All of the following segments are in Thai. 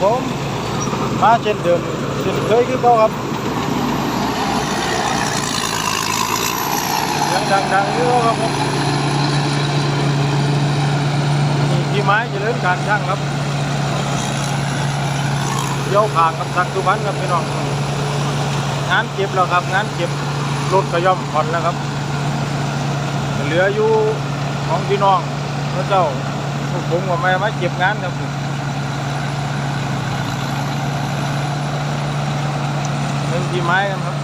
ผมมาเช่นเดิมเช่นเคยคือเขาครับยังดังๆคือเขาครับผมนี่ที่ไม้จะเล่นการช่างครับเยี่างกับสักสุพรรณครับพี่น้องงานเก็บแล้วครับ งานเก็บรถกระย่อมผ่อนแล้วครับ เหลืออยู่ของพี่น้องพระเจ้าพวกผมก็ไม่มาเก็บงานครับ ตีไม้กันครับ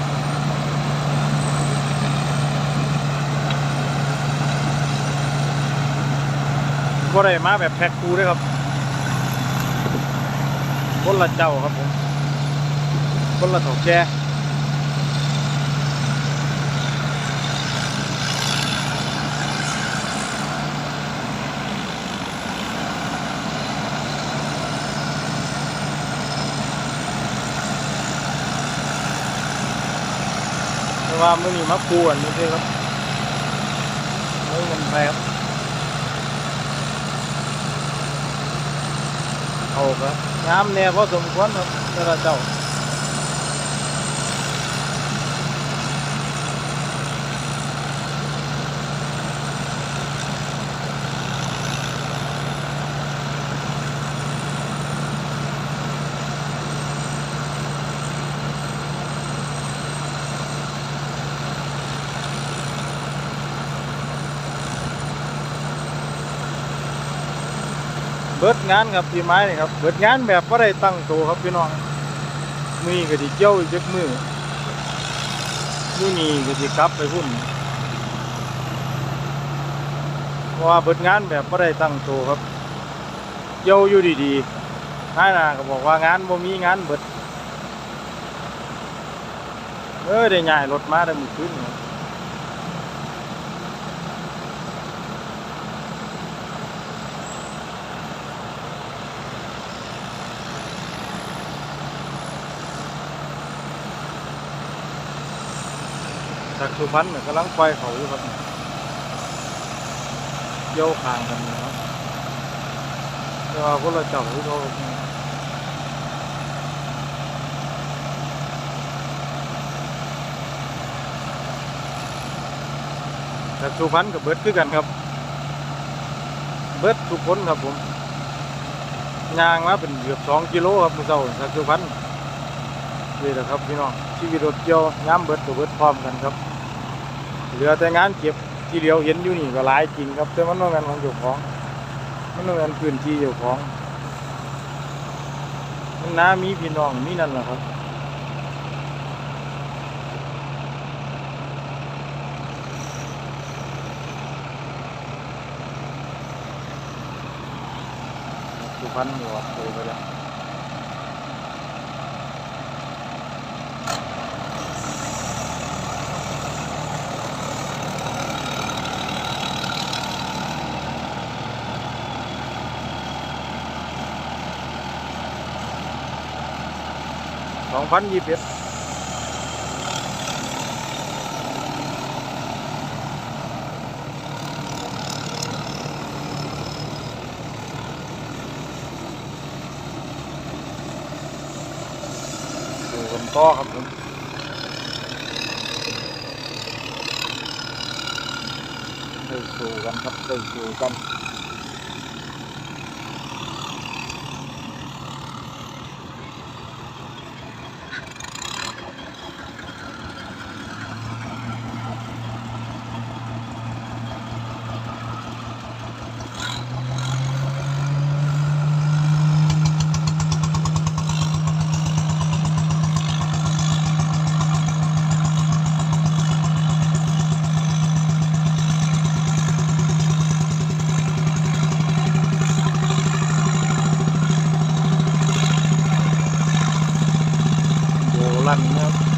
ก็ได้มาแบบแพ็คคูด้วยครับคนละเจ้าครับผมคนละเถกแก่ ว่ามื่อนี้มาปูอันนี้ใช่ครับไม่เงินไปครับเอาครับงามแน่พอสมควรครับเจ้า บิดงานครับพี่ไม้นี่ครับเบิดงานแบบว่าได้ตั้งตัวครับพี่น้องมือก็สิเกี่ยวอีกจักมือมือนีก็สิกลับไปพุ่นเพราะว่าเบิดงานแบบว่าได้ตั้งตัวครับเกี่ยวอยู่ดีๆนายนาก็บอกว่างานบ่มีงานเบิดเออได้ย้ายรถมาได้มื้อคืน จากสุพรรณกำลังไปเขาอยู่ครับเยี่ยวคางกันนะครับแต่ว่าคนละเจ้าที่เขาจากสุพรรณกับเบิร์ดคือกันครับ เบิร์ดทุกคนครับผมยางมาเป็นเกือบสองกิโลครับมือเจ้าจากสุพรรณนี่แหละครับพี่น้องชีวิตรถเกี่ยวย้ำเบิดกับเบิดพร้อมกันครับ เหลือแต่งานเก็บที่เดียวเห็นอยู่นี่ก็หลายจริงครับแต่มันไม่แม่นของเจ้าของ มันไม่แม่นพื้นที่เจ้าของมันน้ามีพี่น้องมีนั่นแหละครับสุพรรณหัวโตไปแล้ว สองพันยี่สิบเอ็ดดูกันต่ อ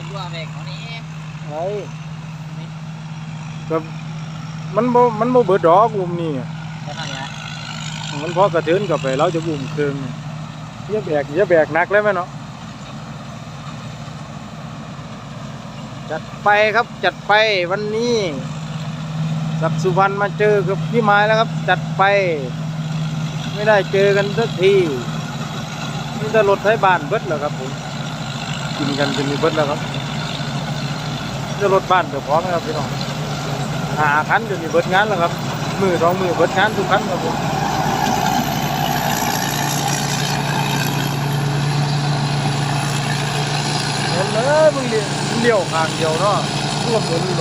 ครับผมได้สู่กันครับได้สู่กันโบลันนะครับว่าเบรกของนี้ไอ้ก็มันบ่มันบ่เบิดดอกอุ้มนี่แค่นั้นแหละมันพอกระเทือนกลับไปเราจะอุ้มเครื่องอย่าแบกอย่าแบกหนักเลยแม่เนาะจัดไปครับจัดไปวันนี้สักดิ์สุวรรณมาเจอกับพี่ไม้แล้วครับ จัดไป ไม่ได้เจอกันสักทีนี่จะรถไทยบ้านเบิดแล้วครับผม กินกันจนมีเบิดแล้วครับจะรถบ้านเดี๋ยวพร้อมนะครับพี่น้องหาคันจนมีเบิดงานแล้วครับ มือสองมือเบิดงานทุกคันครับผมเห็นเลยมึงเลี้ยวมึงเลี้ยวข้างเดียวเนาะรวมหมุนอยู่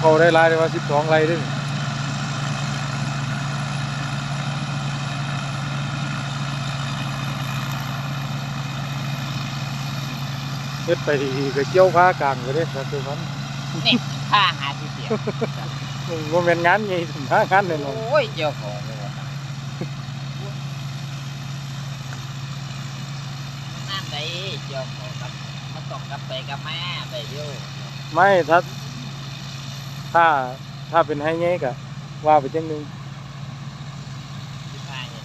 เขาได้หลายเลยว่าสิบสองไรเด้วยเฮ็ดไปดีๆก็เกี่ยวขากลางก็ได้ครับทุกคนนี่ข้าหาที่เสียว่าเป็นงานใหญ่ถึงหางานเลยเนาะโอ้ยเจ้าของเลยวะนั่นไดเจ้าของกับมันต้องกลับไปกับแม่ไปเดียวไม่ถ้า ถ้าถ้าเป็นให้ใหญ่ก็ว่าไปจังหนึงที่พายเนี่ย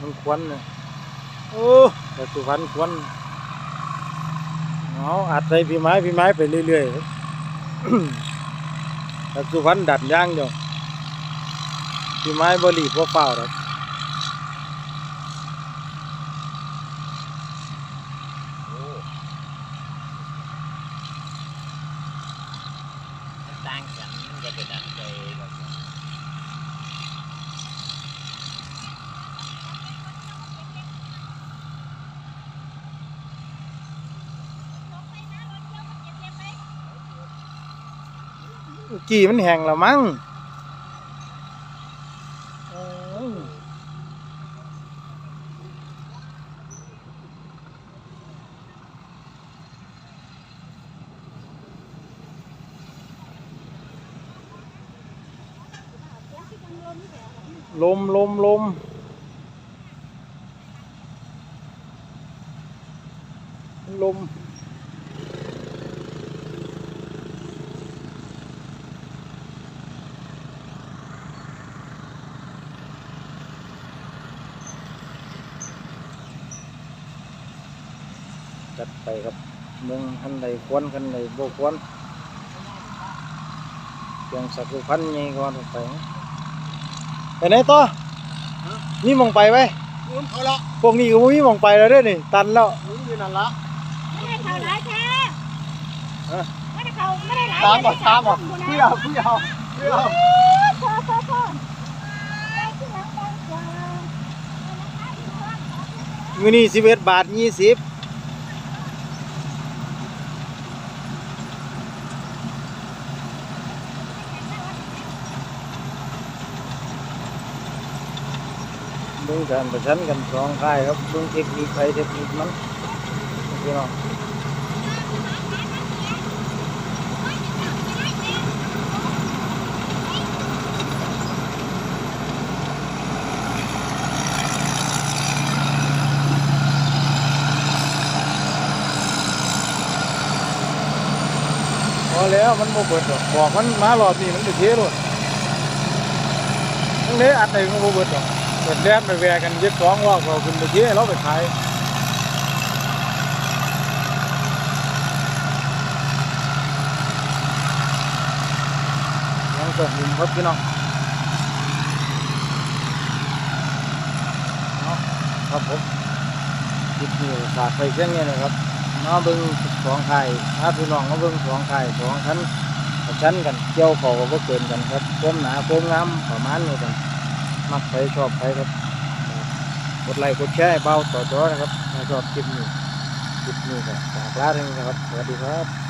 มันควันเนี่ยโอ้แต่สุพรรณควันเอาอัดใส่พี่ไม้พี่ไม้ไปเรื่อยๆแต่สุพรรณดัดย่างเดียวพี่ไม้บรีบบ่เฝ้าหรอก มันต่างกันมันจะเป็นอันใจแบบ กี่มันแห้งแล้วมั้งโอ้ย ลมลมลมลมจัดไปครับเมืองคันใดควรคันใดโบควรเพียงสักพันใหญ่ก่อนไป ไปไหนต่อนี่มองไปไหมอุ้มเขาละพวกนี้ก็บ่มีมองไปแล้วเด้อนี่ตันแล้วอุ้มอยู่นั่นละไม่ได้เขาหลายแท้ฮะไม่ได้เขาไม่ได้หลายตามบ่ตามบ่ผู้เพื่เดีอยวเพื่อเพื่อพอพอพอไปที่หลังบางกว่ามื้อนี้11บาท20เบิ่ การประชันกันสองค่ายครับเบิ่งเทคนิคไปเทคนิคมันพี่น้องพอแล้วมันโมเบิดหรอกบอกมันมารอบนี้มันจะเทรถทั้งนี้อัดไหนมันโมเบิดหรอก เปิดแดดไปแวกันย็ดสองว่าเราคุณไปเทเราไปขายยังส่งมุมครับพี่น้องเอาครับผมคลิปนี้ฝากไปเช่นนี้นะครับมาเบิ่งสองไข่ถ้าพี่น้องมาเบิ่งสองไข่สองชั้นชั้นกันเกี่ยวเขาก็เกินกันครับความหนาความงามประมาณนี้กัน มักใครชอบใครครับ กดไลค์กดแชร์เบาต่อจอนะครับชอบคลิปนี้คลิปนี้ก็ฝากลาเท่านี้นะครับ สวัสดีครับ